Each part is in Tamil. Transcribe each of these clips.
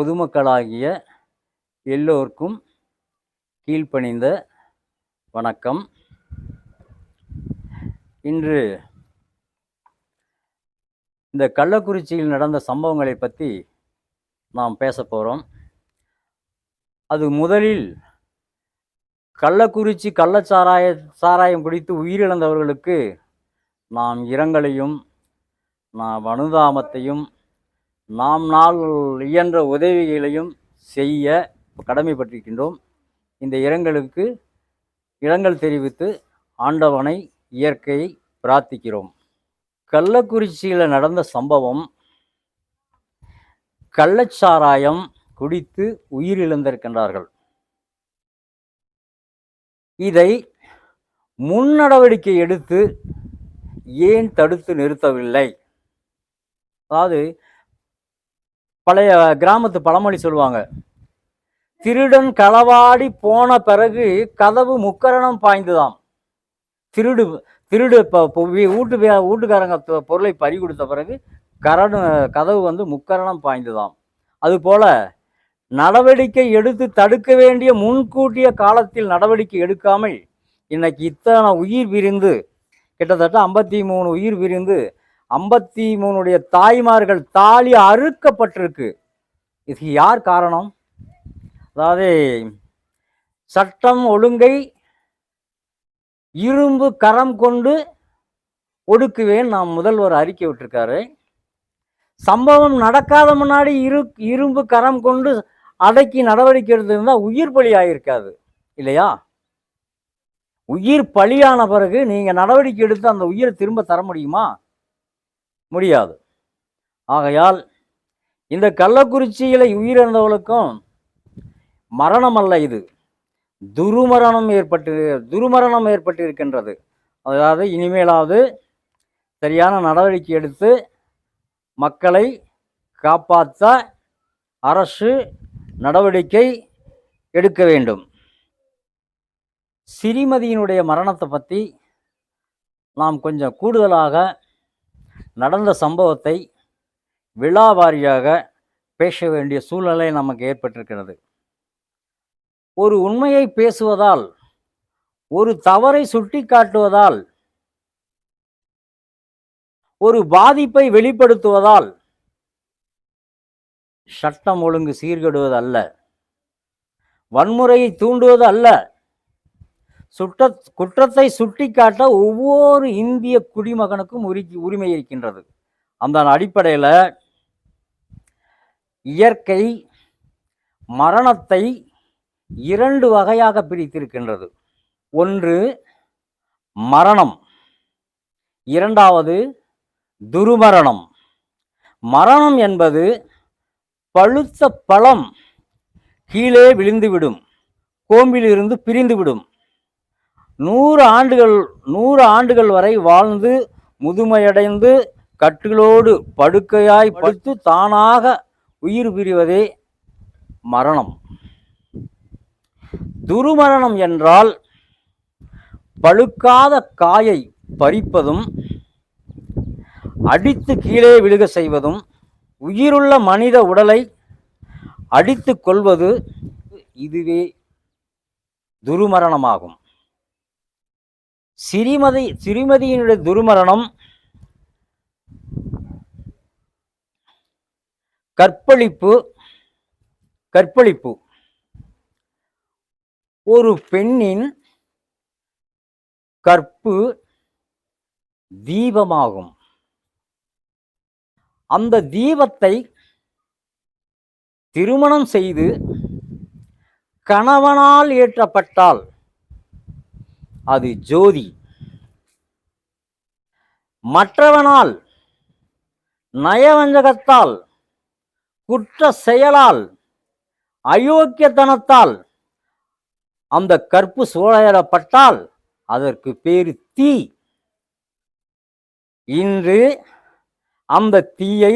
பொதுமக்களாகிய எல்லோருக்கும் கீழ்ப்பணிந்த வணக்கம். இன்று இந்த கள்ளக்குறிச்சியில் நடந்த சம்பவங்களை பற்றி நாம் பேச போகிறோம் அது முதலில் கள்ளக்குறிச்சி கள்ளச்சாராய சாராயம் குடித்து உயிரிழந்தவர்களுக்கு நாம் இரங்கலையும் நாம் அனுதாபத்தையும் நாம் நாள் இயன்ற உதவிகளையும் செய்ய கடமைப்பட்டிருக்கின்றோம். இந்த இரங்கலுக்கு இரங்கல் தெரிவித்து ஆண்டவனை இயற்கையை பிரார்த்திக்கிறோம். கள்ளக்குறிச்சியில் நடந்த சம்பவம் கள்ளச்சாராயம் குடித்து உயிரிழந்திருக்கின்றார்கள். இதை முன்னடவடிக்கை எடுத்து ஏன் தடுத்து நிறுத்தவில்லை? அதாவது பழைய கிராமத்து பழமொழி சொல்லுவாங்க. திருடன் களவாடி போன பிறகு கதவு முக்கரணம் பாய்ந்துதாம். திருடு திருடு இப்போ வீட்டு வே- வீட்டுக்காரங்க தொ- பொருளை பறி கொடுத்த பிறகு கரண கதவு வந்து முக்கரணம் பாய்ந்துதாம். அதுபோல நடவடிக்கை எடுத்து தடுக்க வேண்டிய முன்கூட்டிய காலத்தில் நடவடிக்கை எடுக்காமல் இன்னைக்கு இத்தனை உயிர் விரிந்து கிட்டத்தட்ட ஐம்பத்தி மூணு உயிர் விரிந்து ஐம்பத்தி மூணுடைய தாய்மார்கள் தாலி அறுக்கப்பட்டிருக்கு. இதுக்கு யார் காரணம்? அதாவது சட்டம் ஒழுங்கை இரும்பு கரம் கொண்டு ஒடுக்குவேன் நாம் முதல்வர் அறிக்கை விட்டுருக்காரு. சம்பவம் நடக்காத முன்னாடி இரு இரும்பு கரம் கொண்டு அடக்கி நடவடிக்கை எடுத்திருந்தா உயிர் பலி ஆகியிருக்காது இல்லையா? உயிர் பலியான பிறகு நீங்கள் நடவடிக்கை எடுத்து அந்த உயிரை திரும்ப தர முடியுமா? முடியாது. ஆகையால் இந்த கள்ளக்குறிச்சியில் உயிரிழந்தவர்களுக்கும் மரணம் அல்ல இது. துருமரணம் ஏற்பட்டு துருமரணம் ஏற்பட்டு இருக்கின்றது அதாவது இனிமேலாவது சரியான நடவடிக்கை எடுத்து மக்களை காப்பாற்ற அரசு நடவடிக்கை எடுக்க வேண்டும். சிறிமதியினுடைய மரணத்தை பற்றி நாம் கொஞ்சம் கூடுதலாக நடந்த சம்பவத்தை விழாவாரியாக பேச வேண்டிய சூழ்நிலை நமக்கு ஏற்பட்டிருக்கிறது. ஒரு உண்மையை பேசுவதால் ஒரு தவறை சுட்டி காட்டுவதால் ஒரு பாதிப்பை வெளிப்படுத்துவதால் சட்டம் ஒழுங்கு சீர்கெடுவது அல்ல வன்முறையை தூண்டுவது அல்ல சுட்ட குற்றத்தை சுட்டிக்காட்ட ஒவ்வொரு இந்திய குடிமகனுக்கும் உரி உரிமை இருக்கின்றது. அந்த அடிப்படையில் இயற்கை மரணத்தை இரண்டு வகையாக பிரித்திருக்கின்றது. ஒன்று மரணம். இரண்டாவது துருமரணம். மரணம் என்பது பழுத்த பழம் கீழே விழுந்துவிடும் கோம்பிலிருந்து பிரிந்துவிடும். நூறு ஆண்டுகள் நூறு ஆண்டுகள் வரை வாழ்ந்து முதுமையடைந்து கட்டுகளோடு படுக்கையாய் படுத்து தானாக உயிர் பிரிவதே மரணம். துருமரணம் என்றால் பழுக்காத காயை பறிப்பதும் அடித்து கீழே விழுக செய்வதும் உயிருள்ள மனித உடலை அடித்து கொள்வது இதுவே துருமரணமாகும். சிறிமதி சிறுமதியினுடைய துருமரணம் கற்பழிப்பு கற்பழிப்பு. ஒரு பெண்ணின் கற்பு தீபமாகும். அந்த தீபத்தை திருமணம் செய்து கணவனால் ஏற்றப்பட்டால் அது ஜோதி. மற்றவனால் நயவஞ்சகத்தால் குற்ற செயலால் அயோக்கியத்தனத்தால் அந்த கற்பு சூழலப்பட்டால் அதற்கு பேரு தீ. இன்று அந்த தீயை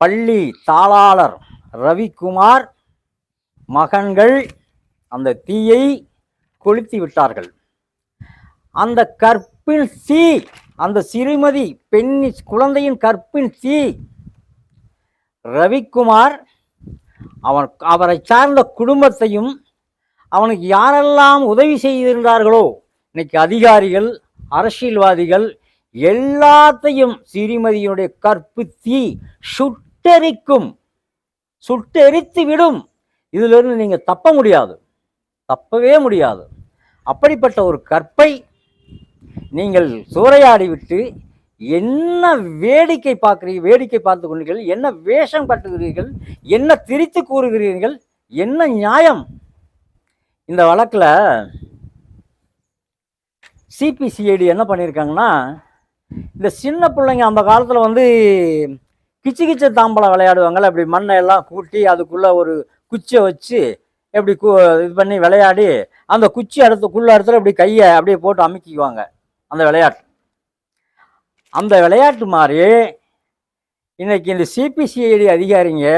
பள்ளி தாளாளர் ரவிக்குமார் மகன்கள் அந்த தீயை கொளுத்தி விட்டார்கள். அந்த கற்பின் தீ அந்த சிறுமதி பெண் குழந்தையின் கற்பின் தீ ரவிக்குமார் அவன் அவரை சார்ந்த குடும்பத்தையும் அவனுக்கு யாரெல்லாம் உதவி செய்திருந்தார்களோ இன்னைக்கு அதிகாரிகள் அரசியல்வாதிகள் எல்லாத்தையும் சிறுமதியினுடைய கற்பு தீ சுட்டெரிக்கும் சுட்டெரித்து விடும். இதிலிருந்து நீங்கள் தப்ப முடியாது. தப்பவே முடியாது. அப்படிப்பட்ட ஒரு கற்பை நீங்கள் சூறையாடி விட்டு என்ன வேடிக்கை பார்க்குறீங்க வேடிக்கை பார்த்து கொண்டீர்கள் என்ன வேஷம் கட்டுகிறீர்கள் என்ன திரித்து கூறுகிறீர்கள் என்ன நியாயம்? இந்த வழக்கில் சிபிசிஐடி என்ன பண்ணியிருக்காங்கன்னா இந்த சின்ன பிள்ளைங்க அந்த காலத்தில் வந்து கிச்சு கிச்சு தாம்பலம் விளையாடுவாங்கள்ல அப்படி மண்ணை எல்லாம் கூட்டி அதுக்குள்ளே ஒரு குச்சியை வச்சு எப்படி கு இது பண்ணி விளையாடி அந்த குச்சி இடத்துக்குள்ள இடத்துல இப்படி கையை அப்படியே போட்டு அமுக்கிக்குவாங்க அந்த விளையாட்டு. அந்த விளையாட்டு மாதிரி இன்றைக்கி இந்த சிபிசிஐடி அதிகாரிங்க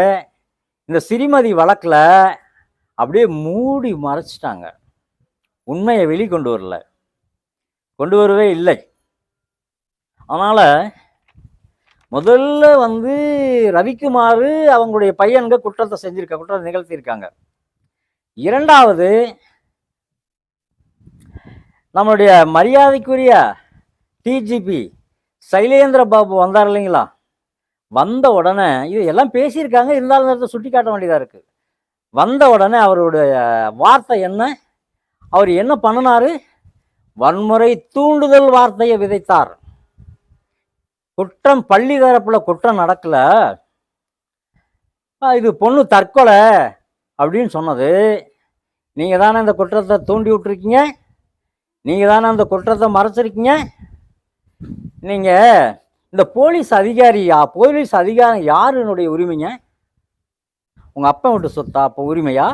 இந்த சிறிமதி வழக்கில் அப்படியே மூடி மறைச்சிட்டாங்க. உண்மையை வெளிக்கொண்டு வரல. கொண்டு வரவே இல்லை. அதனால் முதல்ல வந்து ரவிக்குமார் அவங்களுடைய பையன்க குற்றத்தை செஞ்சுருக்க குற்றத்தை நிகழ்த்தியிருக்காங்க. இரண்டாவது நம்மளுடைய மரியாதைக்குரிய டிஜிபி சைலேந்திர பாபு வந்தார் இல்லைங்களா? வந்த உடனே இது எல்லாம் பேசியிருக்காங்க இருந்தாலும் நேரத்தை சுட்டி காட்ட வேண்டியதாக இருக்குது வந்த உடனே அவருடைய வார்த்தை என்ன? அவர் என்ன பண்ணினாரு? வன்முறை தூண்டுதல் வார்த்தையை விதைத்தார். குற்றம் பள்ளி தரப்பில் குற்றம் நடக்கல. இது பொண்ணு தற்கொலை அப்படின்னு சொன்னது. நீங்கள் தானே இந்த குற்றத்தை தூண்டி விட்ருக்கீங்க நீங்கள் தானே அந்த குற்றத்தை மறைச்சிருக்கீங்க? நீங்கள் இந்த போலீஸ் அதிகாரியா போலீஸ் அதிகாரம் யாருனுடைய உரிமைங்க? உங்கள் அப்பா வீட்டு சொத்தா? அப்போ உரிமையா?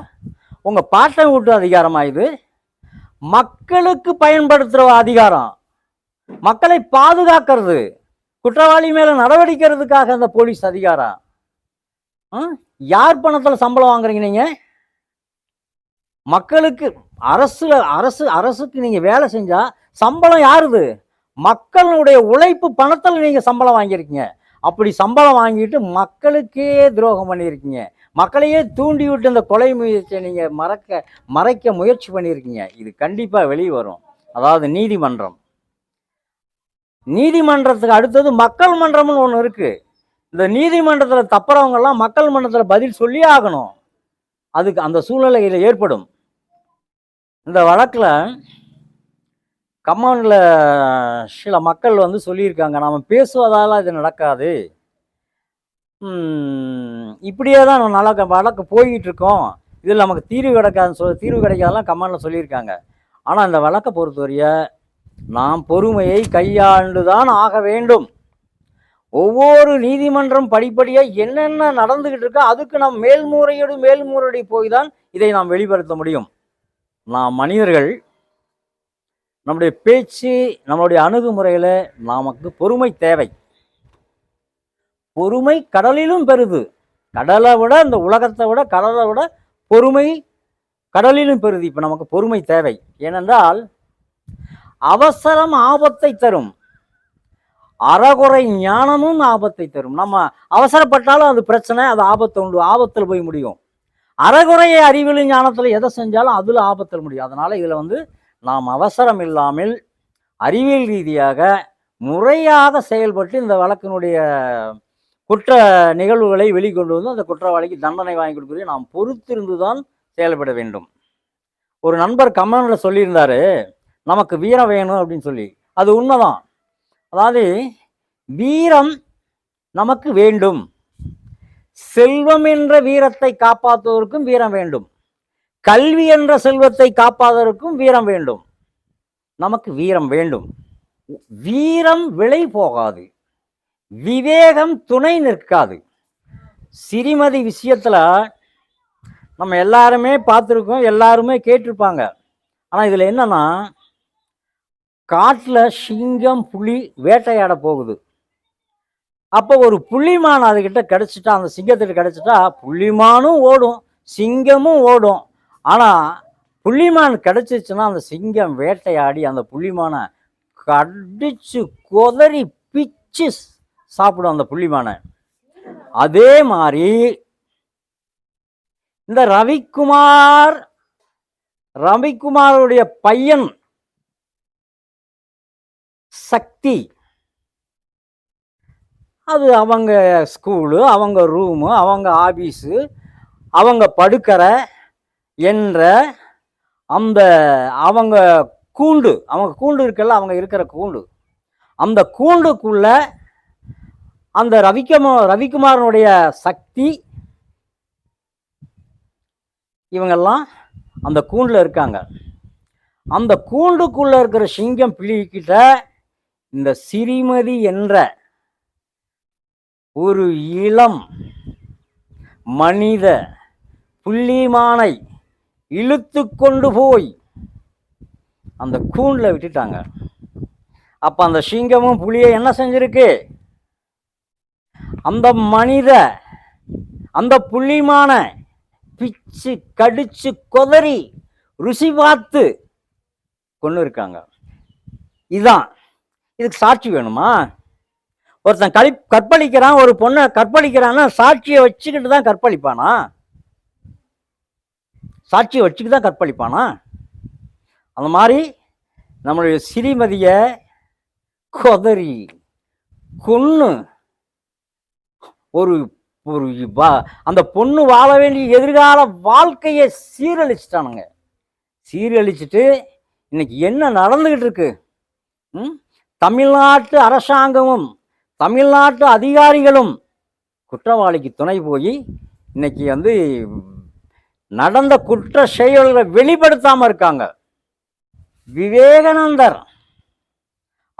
உங்கள் பாட்டன் வீட்டு அதிகாரமா இது? மக்களுக்கு பயன்படுத்துகிற அதிகாரம். மக்களை பாதுகாக்கிறது. குற்றவாளி மேலே நடவடிக்கிறதுக்காக அந்த போலீஸ் அதிகாரம். ஆ? யார் பணத்தில் சம்பளம் வாங்குறீங்க நீங்கள் மக்களுக்கு அரசு அரசு அரசுக்கு நீங்க வேலை செஞ்சா சம்பளம் யாருது? மக்களுடைய உழைப்பு பணத்தில் நீங்க சம்பளம் வாங்கியிருக்கீங்க. அப்படி சம்பளம் வாங்கிட்டு மக்களுக்கே துரோகம் பண்ணியிருக்கீங்க. மக்களையே தூண்டி விட்டு இந்த கொலை முயற்சியை நீங்க மறக்க மறைக்க முயற்சி பண்ணியிருக்கீங்க. இது கண்டிப்பா வெளியே வரும். அதாவது நீதிமன்றம். நீதிமன்றத்துக்கு அடுத்தது மக்கள் மன்றம்னு ஒன்று இருக்கு. இந்த நீதிமன்றத்தில் தப்புறவங்கெல்லாம் மக்கள் மன்றத்தில் பதில் சொல்லியே ஆகணும். அதுக்கு அந்த சூழ்நிலையில் ஏற்படும். இந்த வழக்கில் கம்மானில் சில மக்கள் வந்து சொல்லியிருக்காங்க நாம் பேசுவதால் இது நடக்காது. இப்படியே தான் நம்ம நல்லா வழக்கு போய்கிட்டு இருக்கோம் இதில் நமக்கு தீர்வு கிடைக்காதுன்னு சொ தீர்வு கிடைக்காதெல்லாம் கம்மானில் சொல்லியிருக்காங்க. ஆனால் இந்த வழக்கை பொறுத்தவரைய நாம் பொறுமையை கையாண்டு தான் ஆக வேண்டும். ஒவ்வொரு நீதிமன்றம் படிப்படியாக என்னென்ன நடந்துக்கிட்டு இருக்கோ அதுக்கு நாம் மேல்முறையீடு மேல்முறையீடு போய் தான் இதை நாம் வெளிப்படுத்த முடியும். நாம் மனிதர்கள் நம்முடைய பேச்சு நம்மளுடைய அணுகுமுறையில் நமக்கு பொறுமை தேவை. பொறுமை கடலிலும் பெருது கடலை விட இந்த உலகத்தை விட கடலை விட பொறுமை கடலிலும் பெருது இப்போ நமக்கு பொறுமை தேவை. ஏனென்றால் அவசரம் ஆபத்தை தரும். அறகுறை ஞானமும் ஆபத்தை தரும். நம்ம அவசரப்பட்டாலும் அது பிரச்சனை அது ஆபத்து உண்டு. ஆபத்தில் போய் முடியும். அறகுறைய அறிவியல் ஞானத்தில் எதை செஞ்சாலும் அதில் ஆபத்தில் முடியும். அதனால் இதில் வந்து நாம் அவசரம் இல்லாமல் அறிவியல் ரீதியாக முறையாக செயல்பட்டு இந்த வழக்கினுடைய குற்ற நிகழ்வுகளை வெளிக்கொண்டு வந்து அந்த குற்றவாளிக்கு தண்டனை வாங்கி கொடுக்குறது நாம் பொறுத்திருந்து தான் செயல்பட வேண்டும். ஒரு நண்பர் கமெண்ட்ல சொல்லியிருந்தார் நமக்கு வீரம் வேணும் அப்படின்னு சொல்லி. அது உண்மைதான். அதாவது வீரம் நமக்கு வேண்டும். செல்வம் என்ற வீரத்தை காப்பாற்றுவதற்கும் வீரம் வேண்டும். கல்வி என்ற செல்வத்தை காப்பாதற்கும் வீரம் வேண்டும். நமக்கு வீரம் வேண்டும். வீரம் விலை போகாது. விவேகம் துணை நிற்காது. சிறிமதி விஷயத்துல நம்ம எல்லாருமே பார்த்துருக்கோம் எல்லாருமே கேட்டிருப்பாங்க. ஆனால் இதில் என்னன்னா காட்டில் சிங்கம் புலி வேட்டையாட போகுது. அப்போ ஒரு புள்ளிமான் அதுக்கிட்ட கிடச்சிட்டா அந்த சிங்கத்திட்ட கிடச்சிட்டா புள்ளிமானும் ஓடும் சிங்கமும் ஓடும். ஆனால் புள்ளிமான் கிடச்சிச்சுன்னா அந்த சிங்கம் வேட்டையாடி அந்த புள்ளிமானை கடிச்சு கொதறி பிச்சு சாப்பிடும் அந்த புள்ளிமானை. அதே மாதிரி இந்த ரவிக்குமார் ரவிக்குமாருடைய பையன் சக்தி அது அவங்க ஸ்கூலு அவங்க ரூமு அவங்க ஆபீஸு அவங்க படுக்கிற என்ற அந்த அவங்க கூண்டு அவங்க கூண்டு இருக்கல அவங்க இருக்கிற கூண்டு. அந்த கூண்டுக்குள்ள அந்த ரவிக்குமா ரவிக்குமாரனுடைய சக்தி இவங்கெல்லாம் அந்த கூண்டில் இருக்காங்க. அந்த கூண்டுக்குள்ளே இருக்கிற சிங்கம் பிழிக்கிட்ட இந்த சிறிமதி என்ற ஒரு இளம் மனித புள்ளிமானை இழுத்து கொண்டு போய் அந்த கூண்டில் விட்டுட்டாங்க. அப்போ அந்த சிங்கமும் புலியை என்ன செஞ்சிருக்கு? அந்த மனித அந்த புள்ளிமான பிச்சு கடிச்சு கொதறி ருசி பார்த்து கொண்டு இருக்காங்க இதுதான் இதுக்கு சாட்சி வேணுமா? ஒருத்தன் கலி கற்பழிக்கிறான் ஒரு பொண்ணை கற்பழிக்கிறான்னா சாட்சியை வச்சுக்கிட்டு தான் கற்பழிப்பானா? சாட்சியை வச்சுக்கிட்டு தான் கற்பழிப்பானா? அந்த மாதிரி நம்மளுடைய சிறிமதியை கொதறி கொன்று ஒரு ஒரு அந்த பொண்ணு வாழ வேண்டிய எதிர்கால வாழ்க்கையை சீரழிச்சிட்டானுங்க. சீரழிச்சிட்டு இன்னைக்கு என்ன நடந்துக்கிட்டு இருக்கு? ம்? தமிழ்நாட்டு அரசாங்கமும் தமிழ்நாட்டு அதிகாரிகளும் குற்றவாளிக்கு துணை போய் இன்னைக்கு வந்து நடந்த குற்ற செயல்களை வெளிப்படுத்தாமல் இருக்காங்க. விவேகானந்தர்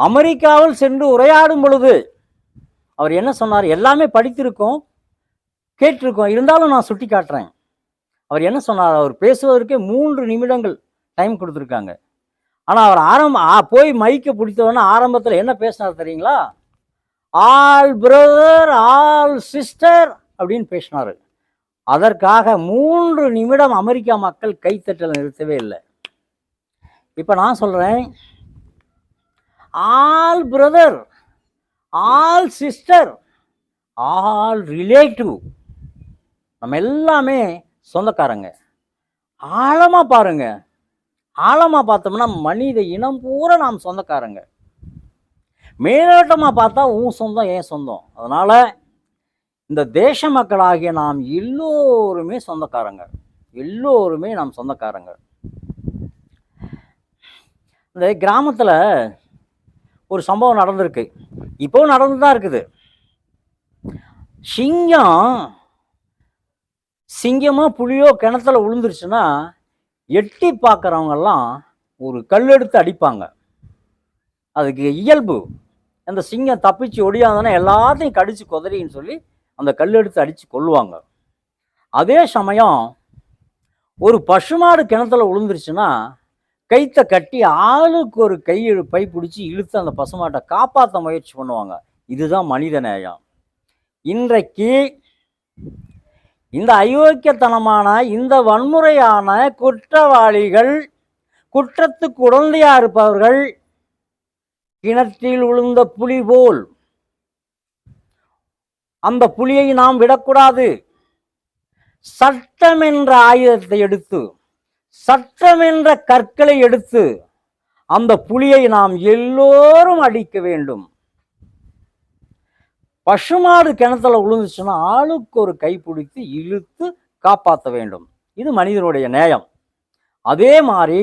அமெரிக்காவில் சென்று உரையாடும் பொழுது அவர் என்ன சொன்னார்? எல்லாமே படித்திருக்கோம் கேட்டிருக்கோம் இருந்தாலும் நான் சுட்டி காட்டுறேன். அவர் என்ன சொன்னார்? அவர் பேசுவதற்கே மூன்று நிமிடங்கள் டைம் கொடுத்துருக்காங்க. ஆனால் அவர் ஆரம்ப போய் மைக்கை பிடித்தவொடனே ஆரம்பத்தில் என்ன பேசினார் தெரியுங்களா? ஆல் பிரதர் ஆல் சிஸ்டர் அப்படின்னு பேசினார் அதற்காக மூன்று நிமிடம் அமெரிக்கா மக்கள் கைத்தட்டல் நிறுத்தவே இல்லை. இப்போ நான் சொல்கிறேன் all brother all sister all relative நம்ம எல்லாமே சொந்தக்காரங்க. ஆழமாக பாருங்க. ஆழமாக பார்த்தோம்னா மனித இனம் பூரா நாம் சொந்தக்காரங்க. மேலோட்டமாக பார்த்தா உன் சொந்தம் என் சொந்தம். அதனால் இந்த தேச மக்களாகிய நாம் எல்லோருமே சொந்தக்காரங்க. எல்லோருமே நாம் சொந்தக்காரங்க. இந்த கிராமத்தில் ஒரு சம்பவம் நடந்திருக்கு. இப்போவும் நடந்து தான் இருக்குது. சிங்கம் சிங்கமோ புலியோ கிணத்துல விழுந்துருச்சுன்னா எட்டி பார்க்குறவங்கெல்லாம் ஒரு கல் எடுத்து அடிப்பாங்க. அதுக்கு இயல்பு. அந்த சிங்கம் தப்பிச்சு ஒடியாந்தனா எல்லாத்தையும் கடிச்சு குதறின்னு சொல்லி அந்த கல் எடுத்து அடித்து கொள்ளுவாங்க அதே சமயம் ஒரு பசுமாடு கிணத்துல விழுந்துருச்சுன்னா கைத்தை கட்டி ஆளுக்கு ஒரு கை பை பிடிச்சி இழுத்து அந்த பசுமாட்டை காப்பாற்ற முயற்சி பண்ணுவாங்க. இதுதான் மனித நேயம். இன்றைக்கு இந்த அயோக்கியத்தனமான இந்த வன்முறையான குற்றவாளிகள் குற்றத்துக்கு உடந்தையாக இருப்பவர்கள் கிணற்றில் விழுந்த புலி போல். அந்த புலியை நாம் விடக்கூடாது. சட்டம் என்ற ஆயுதத்தை எடுத்து சட்டம் என்ற கற்களை எடுத்து அந்த புலியை நாம் எல்லோரும் அடிக்க வேண்டும். பசுமாடு கிணத்துல விழுந்துச்சுன்னா ஆளுக்கு ஒரு கை பிடித்து இழுத்து காப்பாற்ற வேண்டும். இது மனிதனுடைய நேயம். அதே மாதிரி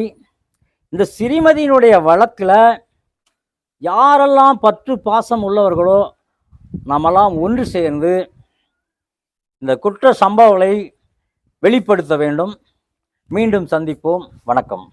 இந்த சிறிமதியினுடைய வழக்கில் யாரெல்லாம் பற்று பாசம் உள்ளவர்களோ நம்மெல்லாம் ஒன்று சேர்ந்து இந்த குற்ற சம்பவங்களை வெளிப்படுத்த வேண்டும். மீண்டும் சந்திப்போம். வணக்கம்.